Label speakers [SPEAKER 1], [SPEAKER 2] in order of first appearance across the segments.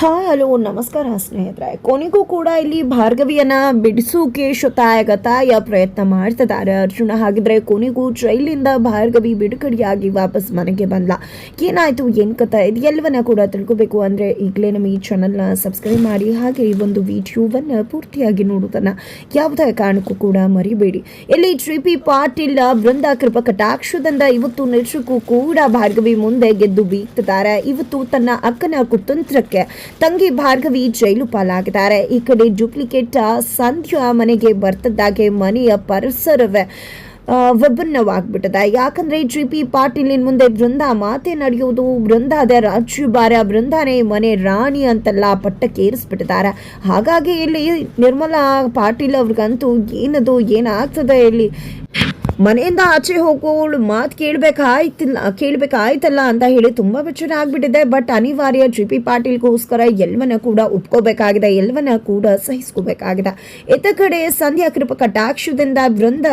[SPEAKER 1] Hi hello, ನಮಸ್ಕಾರ ಸ್ನೇಹಿತರೆ. ಕೊನೆಗೂ ಕೂಡ ಇಲ್ಲಿ ಭಾರ್ಗವಿಯನ್ನ ಬಿಡಿಸೋಕೆ ಶತಾಯಗತಾಯ ಪ್ರಯತ್ನ ಮಾಡ್ತಿದ್ದಾರೆ. ಅರ್ಜುನ ಹಾಗಿದ್ರೆ ಕೊನೆಗೂ ಜೈಲಿಂದ ಭಾರ್ಗವಿ ಬಿಡುಗಡೆಯಾಗಿ ವಾಪಸ್ ಮನೆಗೆ ಬಂದ್ಲ. ಏನಾಯ್ತು, ಏನ್ ಕಥೆ ಇದು, ಎಲ್ಲವನ್ನ ಕೂಡ ತಿಳ್ಕೋಬೇಕು ಅಂದ್ರೆ ಈಗಲೇ ನಮ್ಮ ಈ ಚಾನಲ್ನ ಸಬ್ಸ್ಕ್ರೈಬ್ ಮಾಡಿ, ಹಾಗೆ ಈ ಒಂದು ವಿಡಿಯೋವನ್ನ ಪೂರ್ತಿಯಾಗಿ ನೋಡೋದನ್ನ ಯಾವುದೇ ಕಾರಣಕ್ಕೂ ಕೂಡ ಮರಿಬೇಡಿ. ಇಲ್ಲಿ ಟ್ರಿಪಿ ಪಿ ಪಾಟೀಲ್ ಬೃಂದ ಕೃಪ ಕಟಾಕ್ಷದಿಂದ ಇವತ್ತು ನಿರ್ಶಕ್ಕೂ ಕೂಡ ಭಾರ್ಗವಿ ಮುಂದೆ ಗೆದ್ದು ಬೀಗ್ತಿದ್ದಾರೆ. ಇವತ್ತು ತನ್ನ ಅಕ್ಕನ ಕುತಂತ್ರಕ್ಕೆ ತಂಗಿ ಭಾರ್ಗವಿ ಜೈಲು ಪಾಲಾಗಿದ್ದಾರೆ. ಈ ಕಡೆ ಡೂಪ್ಲಿಕೇಟ್ ಸಂಧ್ಯಾ ಮನೆಗೆ ಬರ್ತದ್ದಾಗೆ ಮನೆಯ ಪರಿಸರವೇ ಆ, ವಿಭಿನ್ನವಾಗ್ಬಿಟ್ಟಿದೆ. ಯಾಕಂದ್ರೆ ಜಿ ಪಿ ಪಾಟೀಲಿನ ಮುಂದೆ ಬೃಂದ ಮಾತೆ ನಡೆಯೋದು ಬೃಂದಾದ ರಾಜ್ಯಭಾರ ಬೃಂದಾನೇ ಮನೆ ರಾಣಿ ಅಂತೆಲ್ಲ ಪಟ್ಟಕ್ಕೇರಿಸ್ಬಿಟ್ಟಿದ್ದಾರೆ. ಹಾಗಾಗಿ ಇಲ್ಲಿ ನಿರ್ಮಲಾ ಪಾಟೀಲ್ ಅವ್ರಿಗಂತೂ ಏನದು ಏನಾಗ್ತದೆ ಇಲ್ಲಿ? ಮನೆಯಿಂದ ಆಚೆ ಹೋಗೋಳು ಮಾತು ಕೇಳಬೇಕಾಯ್ತಿಲ್ಲ ಕೇಳಬೇಕಾಯ್ತಲ್ಲ ಅಂತ ಹೇಳಿ ತುಂಬ ಬೆಚ್ಚರ ಆಗಿಬಿಟ್ಟಿದೆ. ಬಟ್ ಅನಿವಾರ್ಯ ಜಿ ಪಿ ಪಾಟೀಲ್ಗೋಸ್ಕರ ಎಲ್ಲವನ್ನ ಕೂಡ ಒಪ್ಕೋಬೇಕಾಗಿದೆ, ಎಲ್ಲವನ್ನ ಕೂಡ ಸಹಿಸ್ಕೋಬೇಕಾಗಿದೆ. ಇತ್ತ ಕಡೆ ಸಂಧ್ಯಾ ಕಟಾಕ್ಷದಿಂದ ಬೃಂದ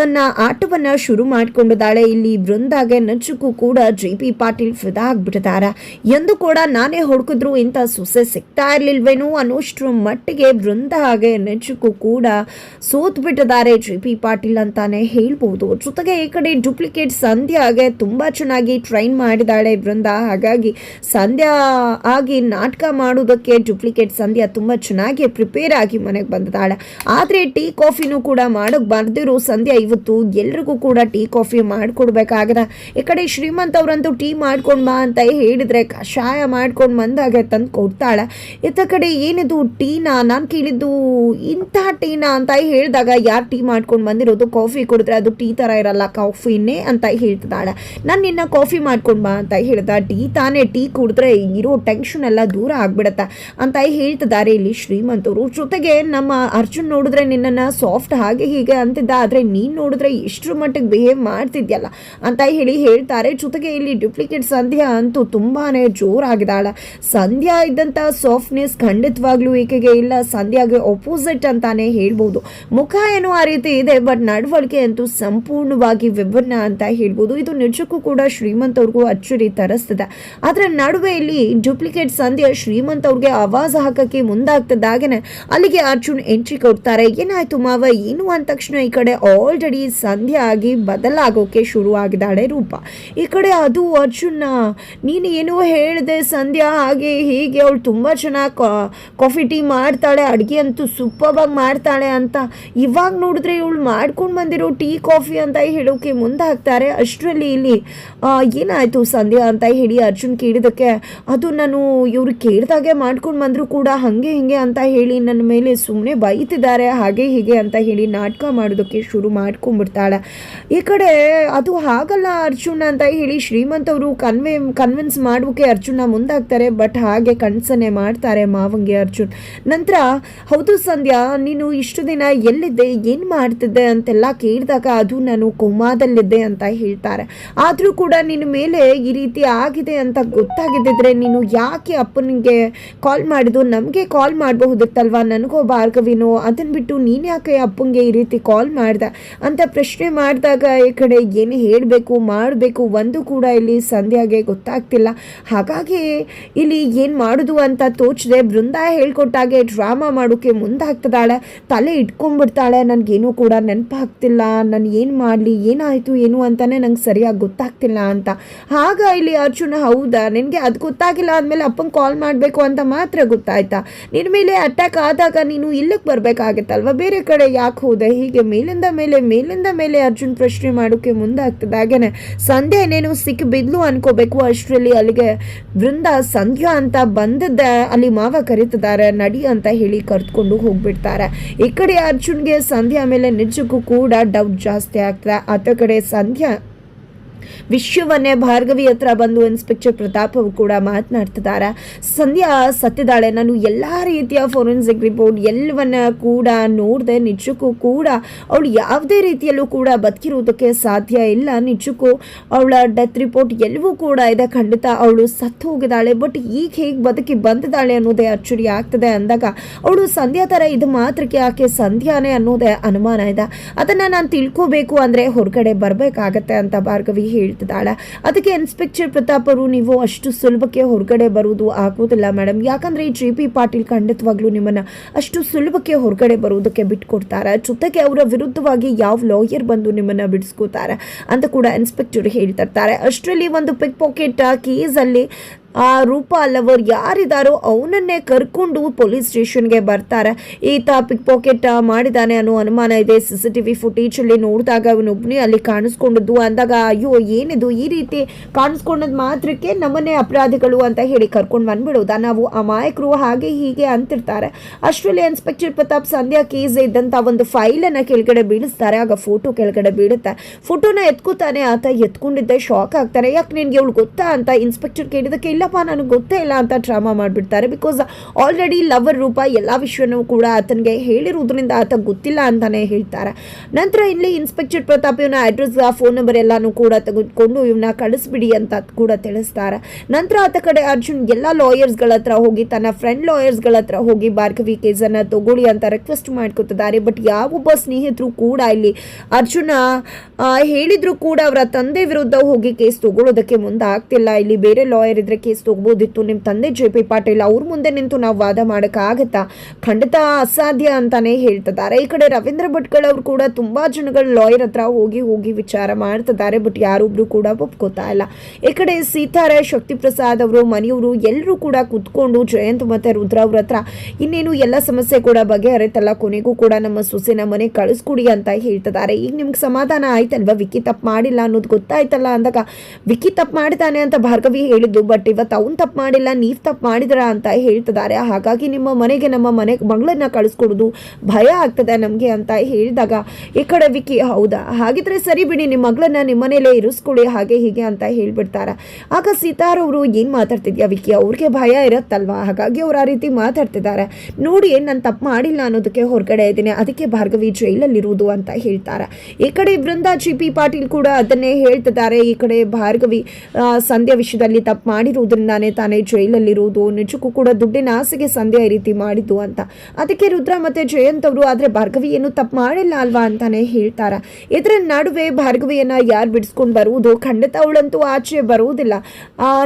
[SPEAKER 1] ತನ್ನ ಆಟವನ್ನ ಶುರು ಮಾಡಿಕೊಂಡಿದ್ದಾಳೆ. ಇಲ್ಲಿ ಬೃಂದಾಗೆ ನಚ್ಚಕ್ಕೂ ಕೂಡ ಜೆ ಪಿ ಪಾಟೀಲ್ ಫಿದಾ ಆಗ್ಬಿಟ್ಟಿದ್ದಾರೆ. ಎಂದು ಕೂಡ ನಾನೇ ಹುಡುಕಿದ್ರು, ಇಂಥ ಸೊಸೆ ಸಿಗ್ತಾ ಇರ್ಲಿಲ್ವೇನೋ ಅನ್ನೋಷ್ಟ್ರ ಮಟ್ಟಿಗೆ ಬೃಂದ ಹಾಗೆ ನೆಚ್ಚಕ್ಕೂ ಕೂಡ ಸೋತ್ ಬಿಟ್ಟಿದ್ದಾರೆ ಜೆ ಪಿ ಪಾಟೀಲ್ ಅಂತಾನೆ ಹೇಳ್ಬೋದು. ಜೊತೆಗೆ ಈ ಕಡೆ ಡೂಪ್ಲಿಕೇಟ್ ಸಂಧ್ಯಾಗೆ ತುಂಬಾ ಚೆನ್ನಾಗಿ ಟ್ರೈನ್ ಮಾಡಿದಾಳೆ ಬೃಂದ ಹಾಗಾಗಿ ಸಂಧ್ಯಾ ಆಗಿ ನಾಟಕ ಮಾಡೋದಕ್ಕೆ ಡೂಪ್ಲಿಕೇಟ್ ಸಂಧ್ಯಾ ತುಂಬಾ ಚೆನ್ನಾಗಿ ಪ್ರಿಪೇರ್ ಆಗಿ ಮನೆಗೆ ಬಂದಿದ್ದಾಳೆ. ಆದರೆ ಟೀ ಕಾಫಿನೂ ಕೂಡ ಮಾಡೋಕೆ ಬರ್ದಿರೋ ಸಂಧ್ಯಾ ಇವತ್ತು ಎಲ್ರಿಗೂ ಕೂಡ ಟೀ ಕಾಫಿ ಮಾಡಿಕೊಡ್ಬೇಕಾಗದ. ಈ ಕಡೆ ಶ್ರೀಮಂತ್ ಅವರಂತೂ ಟೀ ಮಾಡ್ಕೊಂಡು ಬಾ ಅಂತ ಹೇಳಿದರೆ ಕಷಾಯ ಮಾಡ್ಕೊಂಡು ಬಂದಾಗ ತಂದು ಕೊಡ್ತಾಳೆ. ಇತ್ತ ಕಡೆ ಏನಿದು ಟೀನಾ? ನಾನು ಕೇಳಿದ್ದು ಇಂಥ ಟೀನಾ ಅಂತ ಹೇಳಿದಾಗ ಯಾರು ಟೀ ಮಾಡ್ಕೊಂಡು ಬಂದಿರೋದು? ಕಾಫಿ ಕುಡಿದ್ರೆ ಅದು ಟೀ ಥರ ಇರಲ್ಲ, ಕಾಫಿನೇ ಅಂತ ಹೇಳ್ತಿದ್ದಾಳೆ ನಾನು ನಿನ್ನ ಕಾಫಿ ಮಾಡ್ಕೊಂಡು ಬಾ ಅಂತ ಹೇಳ್ದ. ಟೀ ತಾನೇ ಟೀ ಕುಡಿದ್ರೆ ಇರೋ ಟೆನ್ಷನ್ ಎಲ್ಲ ದೂರ ಆಗ್ಬಿಡತ್ತೆ ಅಂತ ಹೇಳ್ತಿದ್ದಾರೆ ಇಲ್ಲಿ ಶ್ರೀಮಂತರು. ಜೊತೆಗೆ ನಮ್ಮ ಅರ್ಜುನ್ ನೋಡಿದ್ರೆ ನಿನ್ನನ್ನು ಸಾಫ್ಟ್ ಹಾಗೆ ಹೀಗೆ ಅಂತಿದ್ದ, ಆದರೆ ನೀನು ನೋಡಿದ್ರೆ ಇಷ್ಟರ ಮಟ್ಟಿಗೆ ಬಿಹೇವ್ ಮಾಡ್ತಿದ್ಯಲ್ಲ ಅಂತ ಹೇಳಿ ಹೇಳ್ತಾರೆ. ಜೊತೆಗೆ ಇಲ್ಲಿ ಡ್ಯೂಪ್ಲಿಕೇಟ್ ಸಂಧ್ಯಾ ಅಂತೂ ತುಂಬಾನೇ ಜೋರಾಗಿದ್ದಾಳೆ. ಸಂಧ್ಯಾ ಇದ್ದಂಥ ಸಾಫ್ಟ್ನೆಸ್ ಖಂಡಿತವಾಗ್ಲೂ ಈಕೆಗೆ ಇಲ್ಲ. ಸಂಧ್ಯಾಗೆ ಅಪೋಸಿಟ್ ಅಂತಾನೆ ಹೇಳ್ಬೋದು. ಮುಖ ಏನೋ ಆ ರೀತಿ ಇದೆ ಬಟ್ ನಡವಳಿಕೆ ಅಂತೂ ಸಂಪೂರ್ಣವಾಗಿ ವಿಭಿನ್ನ ಅಂತ ಹೇಳ್ಬೋದು. ಇದು ನಿಜಕ್ಕೂ ಕೂಡ ಶ್ರೀಮಂತ ಅವ್ರಿಗೂ ಅಚ್ಚರಿ ತರಿಸ್ತದೆ. ಆದರೆ ನಡುವೆ ಇಲ್ಲಿ ಡೂಪ್ಲಿಕೇಟ್ ಸಂಧ್ಯಾ ಶ್ರೀಮಂತ ಅವ್ರಿಗೆ ಆವಾಜ್ ಹಾಕಕ್ಕೆ ಮುಂದಾಗ್ತದಾಗೇನೆ ಅಲ್ಲಿಗೆ ಅರ್ಜುನ್ ಎಂಟ್ರಿ ಕೊಡ್ತಾರೆ. ಏನಾಯ್ತು ಮಾವ? ಏನು ಅಂದ ತಕ್ಷಣ ಈ ಕಡೆ ಆಲ್ರೆಡಿ ಸಂಧ್ಯಾ ಆಗಿ ಬದಲಾಗೋಕೆ ಶುರು ಆಗಿದ್ದಾಳೆ ರೂಪ. ಈ ಕಡೆ ಅದು ಅರ್ಜುನ ನೀನು ಏನೋ ಹೇಳಿದೆ ಸಂಧ್ಯಾ, ಹಾಗೆ ಹೀಗೆ ಅವಳು ತುಂಬ ಚೆನ್ನಾಗಿ ಕಾಫಿ ಟೀ ಮಾಡ್ತಾಳೆ, ಅಡುಗೆ ಅಂತೂ ಸೂಪರ್ವಾಗಿ ಮಾಡ್ತಾಳೆ ಅಂತ. ಇವಾಗ ನೋಡಿದ್ರೆ ಇವಳು ಮಾಡ್ಕೊಂಡು ಬಂದಿರೋ ಟೀ, ಕಾಫಿ ಅಂತ ಹೇಳೋಕೆ ಮುಂದಾಗ್ತಾರೆ. ಅಷ್ಟರಲ್ಲಿ ಇಲ್ಲಿ ಏನಾಯಿತು ಸಂಧ್ಯಾ ಅಂತ ಹೇಳಿ ಅರ್ಜುನ್ ಕೇಳಿದಕ್ಕೆ ಅದು ನಾನು ಇವ್ರು ಕೇಳಿದಾಗೆ ಮಾಡ್ಕೊಂಡು ಬಂದರೂ ಕೂಡ ಹಾಗೆ ಹೀಗೆ ಅಂತ ಹೇಳಿ ನನ್ನ ಮೇಲೆ ಸುಮ್ಮನೆ ಬೈತಿದ್ದಾರೆ, ಹಾಗೆ ಹೀಗೆ ಅಂತ ಹೇಳಿ ನಾಟಕ ಮಾಡೋದಕ್ಕೆ ಶುರು ಮಾಡ್ಕೊಂಡ್ಬಿಡ್ತಾಳೆ. ಈ ಕಡೆ ಅದು ಹಾಗಲ್ಲ ಅರ್ಜುನ ಅಂತ ಹೇಳಿ ಶ್ರೀಮಂತ ಅವರು ಕನ್ವೆ ಕನ್ವಿನ್ಸ್ ಮಾಡೋಕೆ ಅರ್ಜುನ ಮುಂದಾಗ್ತಾರೆ ಬಟ್ ಹಾಗೆ ಕನ್ಸನೆ ಮಾಡ್ತಾರೆ ಮಾವಂಗೆ ಅರ್ಜುನ್. ನಂತರ, ಹೌದು ಸಂಧ್ಯಾ, ನೀನು ಇಷ್ಟು ದಿನ ಎಲ್ಲಿದ್ದೆ, ಏನು ಮಾಡ್ತಿದ್ದೆ ಅಂತೆಲ್ಲ ಕೇಳಿದಾಗ ಅದು ನಾನು ಕೋಮಾದಲ್ಲಿದ್ದೆ ಅಂತ ಹೇಳ್ತಾರೆ. ಆದರೂ ಕೂಡ ನಿನ್ನ ಮೇಲೆ ಈ ರೀತಿ ಆಗಿದೆ ಅಂತ ಗೊತ್ತಾಗಿದ್ದಿದ್ರೆ ನೀನು ಯಾಕೆ ಅಪ್ಪನಿಗೆ ಕಾಲ್ ಮಾಡಿದ್ದು? ನಮಗೆ ಕಾಲ್ ಮಾಡಬಹುದಿತ್ತಲ್ವಾ? ನನಗೋ ಭಾರ್ಗವಿನೋ? ಅದನ್ನು ಬಿಟ್ಟು ನೀನು ಯಾಕೆ ಅಪ್ಪನಿಗೆ ಈ ರೀತಿ ಕಾಲ್ ಮಾಡ್ದೆ? ಅಂತ ಪ್ರಶ್ನೆ ಮಾಡಿದಾಗ ಈ ಕಡೆ ಏನು ಹೇಳಬೇಕು, ಮಾಡಬೇಕು ಒಂದು ಕೂಡ ಇಲ್ಲಿ ಸಂಧ್ಯಾಗೆ ಗೊತ್ತಾಗ್ತಿಲ್ಲ. ಹಾಗಾಗಿ ಇಲ್ಲಿ ಏನು ಮಾಡೋದು ಅಂತ ತೋಚದೆ ಬೃಂದ ಹೇಳ್ಕೊಟ್ಟಾಗೆ ಡ್ರಾಮಾ ಮಾಡೋಕೆ ಮುಂದಾಗ್ತದಾಳೆ. ತಲೆ ಇಟ್ಕೊಂಡ್ಬಿಡ್ತಾಳೆ. ನನಗೇನು ಕೂಡ ನೆನಪಾಗ್ತಿಲ್ಲ. ನಾನು ಏನು ಮಾಡಲಿ, ಏನಾಯಿತು, ಏನು ಅಂತಲೇ ನಂಗೆ ಸರಿಯಾಗಿ ಗೊತ್ತಾಗ್ತಿಲ್ಲ ಅಂತ. ಆಗ ಇಲ್ಲಿ ಅರ್ಜುನ, ಹೌದಾ? ನಿನಗೆ ಅದು ಗೊತ್ತಾಗಿಲ್ಲ ಅಂದಮೇಲೆ ಅಪ್ಪಂಗೆ ಕಾಲ್ ಮಾಡಬೇಕು ಅಂತ ಮಾತ್ರ ಗೊತ್ತಾಯ್ತಾ? ನಿನ್ನ ಮೇಲೆ ಅಟ್ಯಾಕ್ ಆದಾಗ ನೀನು ಇಲ್ಲಕ್ಕೆ ಬರಬೇಕಾಗತ್ತಲ್ವ? ಬೇರೆ ಕಡೆ ಯಾಕೆ ಹೋದೆ? ಹೀಗೆ ಮೇಲಿಂದ ಮೇಲೆ ಮೇಲಿಂದ ಮೇಲೆ ಅರ್ಜುನ್ ಪ್ರಶ್ನೆ ಮಾಡೋಕೆ ಮುಂದಾಗ್ತದೆ. ಹಾಗೇನೆ ಸಂಧ್ಯಾ ಏನೇನು ಸಿಕ್ಕಿ ಬಿದ್ಲು ಅನ್ಕೋಬೇಕು. ಅಷ್ಟರಲ್ಲಿ ಅಲ್ಲಿಗೆ ವೃಂದ ಸಂಧ್ಯಾ ಅಂತ ಬಂದದ್ದೆ ಅಲ್ಲಿ ಮಾವ ಕರೀತಿದ್ದಾರೆ. ನಡಿ ಅಂತ ಹೇಳಿ ಕರೆದುಕೊಂಡು ಹೋಗ್ಬಿಡ್ತಾರೆ. ಈ ಕಡೆ ಅರ್ಜುನ್ಗೆ ಸಂಧ್ಯಾ ಮೇಲೆ ನಿಜಕ್ಕೂ ಕೂಡ ಡೌಟ್ ಜಾಸ್ತಿ ಆಗ್ತದೆ. ಆತ ಕಡೆ ಸಂಧ್ಯಾ ವಿಶ್ವವನ್ನೇ ಭಾರ್ಗವಿ ಹತ್ರ ಬಂದು ಇನ್ಸ್ಪೆಕ್ಟರ್ ಪ್ರತಾಪ್ ಅವರು ಕೂಡ ಮಾತನಾಡ್ತಿದ್ದಾರೆ. ಸಂಧ್ಯಾ ಸತ್ತಿದ್ದಾಳೆ. ನಾನು ಎಲ್ಲ ರೀತಿಯ ಫೋರೆನ್ಸಿಕ್ ರಿಪೋರ್ಟ್ ಎಲ್ಲವನ್ನ ಕೂಡ ನೋಡಿದೆ. ನಿಜಕ್ಕೂ ಕೂಡ ಅವಳು ಯಾವುದೇ ರೀತಿಯಲ್ಲೂ ಕೂಡ ಬದುಕಿರುವುದಕ್ಕೆ ಸಾಧ್ಯ ಇಲ್ಲ. ನಿಜಕ್ಕೂ ಅವಳ ಡೆತ್ ರಿಪೋರ್ಟ್ ಎಲ್ಲವೂ ಕೂಡ ಇದೆ ಖಂಡಿತ. ಅವಳು ಸತ್ತು ಹೋಗಿದ್ದಾಳೆ. ಬಟ್ ಈಗ ಹೇಗೆ ಬದುಕಿ ಬಂದಿದ್ದಾಳೆ ಅನ್ನೋದೇ ಅಚ್ಚರಿ ಆಗ್ತದೆ ಅಂದಾಗ ಅವಳು ಸಂಧ್ಯಾ ಥರ ಇದು ಮಾತ್ರಕ್ಕೆ ಆಕೆ ಸಂಧ್ಯಾನೇ ಅನ್ನೋದೇ ಅನುಮಾನ ಇದೆ. ಅದನ್ನು ನಾನು ತಿಳ್ಕೋಬೇಕು ಅಂದರೆ ಹೊರಗಡೆ ಬರಬೇಕಾಗತ್ತೆ ಅಂತ ಭಾರ್ಗವಿ ಹೇಳ್ತಿದ್ದಾಳೆ. ಅದಕ್ಕೆ ಇನ್ಸ್ಪೆಕ್ಟರ್ ಪ್ರತಾಪ್ ಅವರು, ನೀವು ಅಷ್ಟು ಸುಲಭಕ್ಕೆ ಹೊರಗಡೆ ಬರುವುದು ಆಗೋದಿಲ್ಲ ಮೇಡಮ್ ಯಾಕಂದ್ರೆ ಈ ಜೆ ಪಿ ಪಾಟೀಲ್ ಖಂಡಿತವಾಗ್ಲೂ ನಿಮ್ಮನ್ನ ಅಷ್ಟು ಸುಲಭಕ್ಕೆ ಹೊರಗಡೆ ಬರುವುದಕ್ಕೆ ಬಿಟ್ಕೊಡ್ತಾರೆ. ಜೊತೆಗೆ ಅವರ ವಿರುದ್ಧವಾಗಿ ಯಾವ ಲಾಯರ್ ಬಂದು ನಿಮ್ಮನ್ನ ಬಿಡಿಸ್ಕೋತಾರೆ? ಅಂತ ಕೂಡ ಇನ್ಸ್ಪೆಕ್ಟರ್ ಹೇಳ್ತಿರ್ತಾರೆ. ಅಷ್ಟರಲ್ಲಿ ಒಂದು ಪಿಕ್ ಪಾಕೆಟ್ ಕೇಸಲ್ಲಿ ಆ ರೂಪ ಲವರ್ ಯಾರಿದಾರೋ ಅವನನ್ನೇ ಕರ್ಕೊಂಡು ಪೊಲೀಸ್ ಸ್ಟೇಷನ್ಗೆ ಬರ್ತಾರೆ. ಈತ ಪಿಕ್ ಪಾಕೆಟ್ ಮಾಡಿದಾನೆ ಅನ್ನೋ ಅನುಮಾನ ಇದೆ. ಸಿ ಸಿ ಟಿ ವಿ ಫುಟೇಜಲ್ಲಿ ನೋಡಿದಾಗ ಅವನೊಬ್ಬನೇ ಅಲ್ಲಿ ಕಾಣಿಸ್ಕೊಂಡಿದ್ದು. ಅಂದಾಗ, ಅಯ್ಯೋ, ಏನಿದು? ಈ ರೀತಿ ಕಾಣಿಸ್ಕೊಂಡದ್ ಮಾತ್ರಕ್ಕೆ ನಮ್ಮನ್ನೇ ಅಪರಾಧಿಗಳು ಅಂತ ಹೇಳಿ ಕರ್ಕೊಂಡು ಬಂದ್ಬಿಡೋದಾ. ನಾವು ಅಮಾಯಕರು ಹಾಗೆ ಹೀಗೆ ಅಂತಿರ್ತಾರೆ. ಅಷ್ಟರಲ್ಲಿ ಇನ್ಸ್ಪೆಕ್ಟರ್ ಪ್ರತಾಪ್ ಸಂಧ್ಯಾ ಕೇಸ್ ಇದ್ದಂಥ ಒಂದು ಫೈಲನ್ನು ಕೆಳಗಡೆ ಬೀಳಿಸ್ತಾರೆ. ಆಗ ಫೋಟೋ ಕೆಳಗಡೆ ಬೀಳುತ್ತೆ. ಫೋಟೋನ ಎತ್ಕೋತಾನೆ ಆತ. ಎತ್ಕೊಂಡಿದ್ದೆ, ಶಾಕ್ ಆಗ್ತಾರೆ ಯಾಕೆ ನಿನ್ಗೆ ಅವಳು ಗೊತ್ತಾ ಅಂತ ಇನ್ಸ್ಪೆಕ್ಟರ್ ಕೇಳಿದಕ್ಕೆ ಇಲ್ಲಪ್ಪ, ನನಗೆ ಗೊತ್ತೇ ಇಲ್ಲ ಅಂತ ಡ್ರಾಮಾ ಮಾಡಿಬಿಡ್ತಾರೆ. ಬಿಕಾಸ್ ಆಲ್ರೆಡಿ ಲವರ್ ರೂಪ ಎಲ್ಲ ವಿಷಯನೂ ಕೂಡ ಆತನಿಗೆ ಹೇಳಿರುವುದರಿಂದ ಆತ ಗೊತ್ತಿಲ್ಲ ಅಂತಾನೆ ಹೇಳ್ತಾರೆ. ನಂತರ ಇಲ್ಲಿ ಇನ್ಸ್ಪೆಕ್ಟರ್ ಪ್ರತಾಪ್ ಇವನ ಅಡ್ರೆಸ್ ಫೋನ್ ನಂಬರ್ ಎಲ್ಲನೂ ಕೂಡ ತೆಗೆದುಕೊಂಡು ಇವನ್ನ ಕಳಿಸ್ಬಿಡಿ ಅಂತ ಕೂಡ ತಿಳಿಸ್ತಾರೆ. ನಂತರ ಆತ ಕಡೆ ಅರ್ಜುನ್ ಎಲ್ಲ ಲಾಯರ್ಸ್ಗಳ ಹತ್ರ ಹೋಗಿ, ತನ್ನ ಫ್ರೆಂಡ್ ಲಾಯರ್ಸ್ಗಳ ಹತ್ರ ಹೋಗಿ ಭಾರ್ಗವಿ ಕೇಸನ್ನು ತಗೊಳ್ಳಿ ಅಂತ ರಿಕ್ವೆಸ್ಟ್ ಮಾಡ್ಕೊತಿದ್ದಾರೆ. ಬಟ್ ಯಾವೊಬ್ಬ ಸ್ನೇಹಿತರು ಕೂಡ ಇಲ್ಲಿ ಅರ್ಜುನ ಹೇಳಿದ್ರು ಕೂಡ ಅವರ ತಂದೆ ವಿರುದ್ಧ ಹೋಗಿ ಕೇಸ್ ತಗೊಳ್ಳೋದಕ್ಕೆ ಮುಂದೆ ಆಗ್ತಿಲ್ಲ ಇಲ್ಲಿ ಬೇರೆ ಲಾಯರ್ ಇದ್ರೆ ಕೇಸ್ ತಗೋಬೋದಿತ್ತು. ನಿಮ್ಮ ತಂದೆ ಜೆ ಪಿ ಪಾಟೀಲ್ ಅವ್ರ ಮುಂದೆ ನಿಂತು ನಾವು ವಾದ ಮಾಡೋಕ್ಕಾಗತ್ತಾ ಖಂಡಿತ ಅಸಾಧ್ಯ ಅಂತಾನೆ ಹೇಳ್ತಿದ್ದಾರೆ. ಈ ಕಡೆ ರವೀಂದ್ರ ಭಟ್ಕಳ್ ಅವರು ಕೂಡ ತುಂಬಾ ಜನಗಳ ಲಾಯರ್ ಹತ್ರ ಹೋಗಿ ಹೋಗಿ ವಿಚಾರ ಮಾಡ್ತಿದ್ದಾರೆ, ಬಟ್ ಯಾರೊಬ್ರು ಕೂಡ ಒಪ್ಕೋತಾ ಇಲ್ಲ. ಈ ಕಡೆ ಸೀತಾರಾಯ್ ಶಕ್ತಿ ಪ್ರಸಾದ್ ಅವರು, ಮನೆಯವರು ಎಲ್ಲರೂ ಕೂಡ ಕುತ್ಕೊಂಡು ಜಯಂತ್ ಮತ್ತೆ ರುದ್ರ ಅವ್ರ ಹತ್ರ ಇನ್ನೇನು ಎಲ್ಲ ಸಮಸ್ಯೆ ಕೂಡ ಬಗೆಹರಿತಲ್ಲ, ಕೊನೆಗೂ ಕೂಡ ನಮ್ಮ ಸೊಸೆನ ಮನೆ ಕಳಿಸ್ಕೊಡಿ ಅಂತ ಹೇಳ್ತಿದ್ದಾರೆ. ಈಗ ನಿಮ್ಗೆ ಸಮಾಧಾನ ಆಯ್ತಲ್ವಾ? ವಿಕ್ಕಿ ತಪ್ಪು ಮಾಡಿಲ್ಲ ಅನ್ನೋದು ಗೊತ್ತಾಯ್ತಲ್ಲ ಅಂದಾಗ, ವಿಕ್ಕಿ ತಪ್ಪು ಮಾಡಿದಾನೆ ಅಂತ ಭಾರ್ಗವಿ ಹೇಳಿದ್ದು, ಬಟ್ ಅವ್ನು ತಪ್ಪು ಮಾಡಿಲ್ಲ, ನೀವು ತಪ್ಪು ಮಾಡಿದ್ರ ಅಂತ ಹೇಳ್ತಿದ್ದಾರೆ. ಹಾಗಾಗಿ ನಿಮ್ಮ ಮನೆಗೆ, ನಮ್ಮ ಮನೆ ಮಗಳನ್ನ ಕಳಿಸ್ಕೊಡೋದು ಭಯ ಆಗ್ತದೆ ನಮಗೆ ಅಂತ ಹೇಳಿದಾಗ, ಈ ಕಡೆ ವಿಕಿ ಹೌದಾ? ಹಾಗಿದ್ರೆ ಸರಿ ಬಿಡಿ ನಿಮ್ಮ ಮಗಳನ್ನ ನಿಮ್ಮ ಮನೇಲೇ ಇರಿಸ್ಕೊಳ್ಳಿ, ಹಾಗೆ ಹೀಗೆ ಅಂತ ಹೇಳಿಬಿಡ್ತಾರೆ. ಆಗ ಸೀತಾರವರು ಏನು ಮಾತಾಡ್ತಿದ್ಯಾ ವಿಕಿ ಅವ್ರಿಗೆ ಭಯ ಇರತ್ತಲ್ವಾ? ಹಾಗಾಗಿ ಅವ್ರು ಆ ರೀತಿ ಮಾತಾಡ್ತಿದ್ದಾರೆ. ನೋಡಿ ನಾನು ತಪ್ಪು ಮಾಡಿಲ್ಲ ಅನ್ನೋದಕ್ಕೆ ಹೊರಗಡೆ ಇದ್ದೀನಿ. ಅದಕ್ಕೆ ಭಾರ್ಗವಿ ಜೈಲಲ್ಲಿರುವುದು ಅಂತ ಹೇಳ್ತಾರೆ. ಈ ಕಡೆ ಬೃಂದಾ ಜಿ ಪಿ ಪಾಟೀಲ್ ಕೂಡ ಅದನ್ನೇ ಹೇಳ್ತಿದ್ದಾರೆ. ಈ ಕಡೆ ಭಾರ್ಗವಿ ಸಂಧ್ಯಾ ವಿಷಯದಲ್ಲಿ ತಪ್ಪು ಮಾಡಿರುವುದರಿಂದಾನೇ ತಾನೇ ಜೈಲಲ್ಲಿರುವುದು. ನಿಜಕ್ಕೂ ಕೂಡ ದುಡ್ಡಿನ ಆಸೆಗೆ ಸಂಧ್ಯಾ ಈ ರೀತಿ ಮಾಡಿದ್ದು ಅಂತ. ಅದಕ್ಕೆ ರುದ್ರ ಮತ್ತೆ ಜಯಂತ್ ಅವರು, ಆದ್ರೆ ಭಾರ್ಗವಿ ಏನು ತಪ್ಪು ಮಾಡಿಲ್ಲ ಅಲ್ವಾ ಅಂತಾನೆ ಹೇಳ್ತಾರೆ. ಇದರ ನಡುವೆ ಭಾರ್ಗವಿಯನ್ನ ಯಾರು ಬಿಡಿಸ್ಕೊಂಡು ಬರುವುದು? ಖಂಡಿತ ಅವಳಂತೂ ಆಚೆ ಬರುವುದಿಲ್ಲ.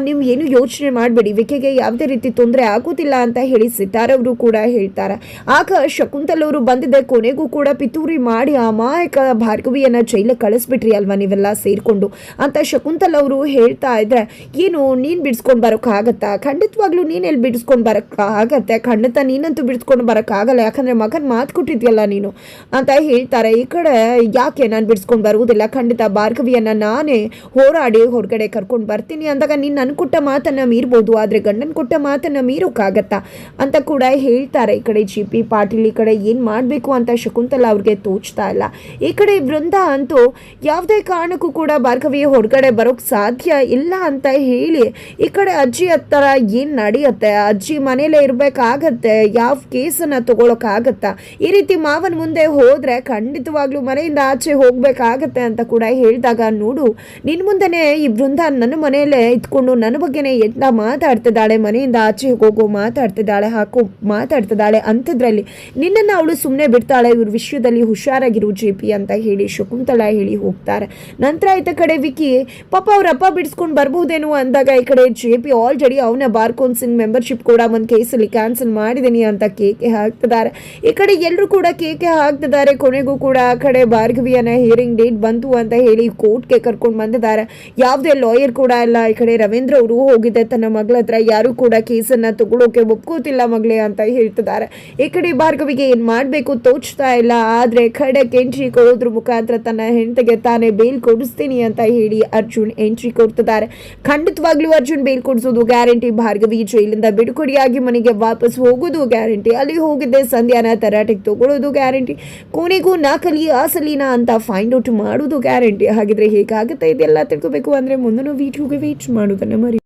[SPEAKER 1] ನೀವು ಏನು ಯೋಚನೆ ಮಾಡಬೇಡಿ. ವಿಕೆಗೆ ಯಾವುದೇ ರೀತಿ ತೊಂದರೆ ಆಗೋದಿಲ್ಲ ಅಂತ ಹೇಳಿ ಸಿತಾರ್ ಅವರು ಕೂಡ ಹೇಳ್ತಾರೆ. ಆಗ ಶಕುಂತಲ್ ಅವರು ಬಂದಿದ್ದೆ ಕೊನೆಗೂ ಕೂಡ ಪಿತೂರಿ ಮಾಡಿ ಅಮಾಯಕ ಭಾರ್ಗವಿಯನ್ನ ಜೈಲಿಗೆ ಕಳಿಸ್ಬಿಟ್ರಿ ಅಲ್ವಾ ನೀವೆಲ್ಲ ಸೇರ್ಕೊಂಡು ಅಂತ ಶಕುಂತಲ್ ಅವರು ಹೇಳ್ತಾ ಇದ್ರೆ, ಏನು, ನೀನ್ ಬಿಡಿಸ್ಕೊಂಡು ಬರೋಕ್ಕಾಗತ್ತಾ ಖಂಡಿತವಾಗ್ಲೂ ನೀನು ಎಲ್ಲಿ ಬಿಡಿಸ್ಕೊಂಡು ಬರೋಕ್ಕಾಗತ್ತೆ ಖಂಡಿತ ನೀನಂತೂ ಬಿಡಿಸ್ಕೊಂಡು ಬರೋಕ್ಕಾಗಲ್ಲ ಯಾಕಂದರೆ ಮಗನ ಮಾತು ಕೊಟ್ಟಿದ್ಯಲ್ಲ ನೀನು. ಅಂತ ಹೇಳ್ತಾರೆ. ಈ ಕಡೆ ಯಾಕೆ ನಾನು ಬಿಡಿಸ್ಕೊಂಡು ಬರುವುದಿಲ್ಲ? ಖಂಡಿತ ಭಾರ್ಗವಿಯನ್ನು ನಾನೇ ಹೋರಾಡಿ ಹೊರಗಡೆ ಕರ್ಕೊಂಡು ಬರ್ತೀನಿ ಅಂದಾಗ ನೀನು ನನ್ನ ಕೊಟ್ಟ ಮಾತನ್ನು ಮೀರ್ಬೋದು. ಆದರೆ ಗಂಡನ ಕೊಟ್ಟ ಮಾತನ್ನು ಮೀರೋಕ್ಕಾಗತ್ತಾ ಅಂತ ಕೂಡ ಹೇಳ್ತಾರೆ. ಈ ಕಡೆ ಜಿ ಪಿ ಪಾಟೀಲ್, ಈ ಕಡೆ ಏನು ಮಾಡಬೇಕು ಅಂತ ಶಕುಂತಲಾ ಅವ್ರಿಗೆ ತೋಚ್ತಾ ಇಲ್ಲ. ಈ ಕಡೆ ವೃಂದ ಅಂತೂ ಯಾವುದೇ ಕಾರಣಕ್ಕೂ ಕೂಡ ಭಾರ್ಗವಿಯ ಹೊರಗಡೆ ಬರೋಕ್ಕೆ ಸಾಧ್ಯ ಇಲ್ಲ ಅಂತ ಹೇಳಿ ಈ ಅಜ್ಜಿ ಹತ್ತರ ಏನು ನಡೆಯುತ್ತೆ? ಅಜ್ಜಿ ಮನೇಲೇ ಇರಬೇಕಾಗತ್ತೆ? ಯಾವ ಕೇಸನ್ನು ತಗೊಳಕ್ಕಾಗತ್ತಾ? ಈ ರೀತಿ ಮಾವನ ಮುಂದೆ ಹೋದ್ರೆ ಖಂಡಿತವಾಗ್ಲೂ ಮನೆಯಿಂದ ಆಚೆ ಹೋಗ್ಬೇಕಾಗತ್ತೆ ಅಂತ ಕೂಡ ಹೇಳಿದಾಗ, ನೋಡು, ನಿನ್ ಮುಂದೆನೇ ಈ ವೃಂದ ನನ್ನ ಮನೆಯಲ್ಲೇ ಇದ್ಕೊಂಡು ನನ್ನ ಬಗ್ಗೆನೇ ಎಲ್ಲ ಮಾತಾಡ್ತಿದ್ದಾಳೆ, ಮನೆಯಿಂದ ಆಚೆ ಹೋಗೋ, ಮಾತಾಡ್ತಿದ್ದಾಳೆ, ಹಾಕೋ, ಮಾತಾಡ್ತಿದ್ದಾಳೆ ಅಂಥದ್ರಲ್ಲಿ. ನಿನ್ನನ್ನು ಅವಳು ಸುಮ್ಮನೆ ಬಿಡ್ತಾಳೆ, ಇವ್ರ ವಿಷಯದಲ್ಲಿ ಹುಷಾರಾಗಿರು ಜೆ ಪಿ ಅಂತ ಹೇಳಿ ಶಕುಂತಲಾ ಹೇಳಿ ಹೋಗ್ತಾರೆ. ನಂತರ ಆಯ್ತ ಕಡೆ ವಿಕಿ ಪಾಪ ಅವ್ರ ಅಪ್ಪ ಬಿಡಿಸ್ಕೊಂಡು ಬರ್ಬಹುದೇನೋ ಅಂದಾಗ ಈ ಕಡೆ ಜೆ ಪಿ ಆಲ್ರೆಡಿ ಅವನ ಬಾರ್ ಕೌನ್ಸಿಲ್ ಮೆಂಬರ್ಶಿಪ್ ಕೂಡ ಒಂದು ಕೇಸಲ್ಲಿ ಕ್ಯಾನ್ಸಲ್ ಮಾಡಿದ್ದೀನಿ ಅಂತ ಕೇಕೆ ಹಾಕ್ತಿದ್ದಾರೆ. ಈ ಕಡೆ ಎಲ್ಲರೂ ಕೂಡ ಕೇಕೆ ಹಾಕ್ತಿದ್ದಾರೆ. ಕೊನೆಗೂ ಕೂಡ ಆ ಕಡೆ ಭಾರ್ಗವಿಯನ್ನ ಹಿಯರಿಂಗ್ ಡೇಟ್ ಬಂತು ಅಂತ ಹೇಳಿ ಕೋರ್ಟ್ಗೆ ಕರ್ಕೊಂಡು ಬಂದಿದ್ದಾರೆ. ಯಾವುದೇ ಲಾಯರ್ ಕೂಡ ಇಲ್ಲ. ಈ ಕಡೆ ರವೀಂದ್ರ ಅವರು ಹೋಗಿದ್ದೆ ತನ್ನ ಮಗಳ ಹತ್ರ ಯಾರು ಕೂಡ ಕೇಸನ್ನು ತಗೊಳ್ಳೋಕೆ ಒಪ್ಕೋತಿಲ್ಲ ಮಗಳೇ ಅಂತ ಹೇಳ್ತಿದ್ದಾರೆ. ಈ ಕಡೆ ಭಾರ್ಗವಿಗೆ ಏನು ಮಾಡಬೇಕು ತೋಚ್ತಾ ಇಲ್ಲ. ಆದ್ರೆ ಕಡೆ ಎಂಟ್ರಿ ಕೊಡೋದ್ರ ಮುಖಾಂತರ ತನ್ನ ಹೆಂಡತಿಗೆ ತಾನೇ ಬೇಲ್ ಕೊಡಿಸ್ತೀನಿ ಅಂತ ಹೇಳಿ ಅರ್ಜುನ್ ಎಂಟ್ರಿ ಕೊಡ್ತಿದ್ದಾರೆ. ಖಂಡಿತವಾಗ್ಲೂ ಅರ್ಜುನ್ ಕೊಡಿಸೋದು ಗ್ಯಾರಂಟಿ. ಭಾರ್ಗವಿ ಜೈಲಿಂದ ಬಿಡುಗಡೆಯಾಗಿ ಮನೆಗೆ ವಾಪಸ್ ಹೋಗೋದು ಗ್ಯಾರಂಟಿ. ಅಲ್ಲಿ ಹೋಗಿದ್ದೆ, ಸಂಧ್ಯಾನ ತರಾಟೆಗೆ ತಗೊಳ್ಳೋದು ಗ್ಯಾರಂಟಿ. ಕೊನೆಗೂ ನಕಲಿ ಅಸಲಿನ ಅಂತ ಫೈಂಡ್ ಔಟ್ ಮಾಡೋದು ಗ್ಯಾರಂಟಿ. ಹಾಗಿದ್ರೆ ಹೇಗಾಗುತ್ತೆ ಇದೆಲ್ಲ ತಿಳ್ಕೊಬೇಕು ಅಂದ್ರೆ ಮುಂದಿನ ವಿಡಿಯೋಗೆ ವೇಟ್ ಮಾಡೋದನ್ನ ಮರಿ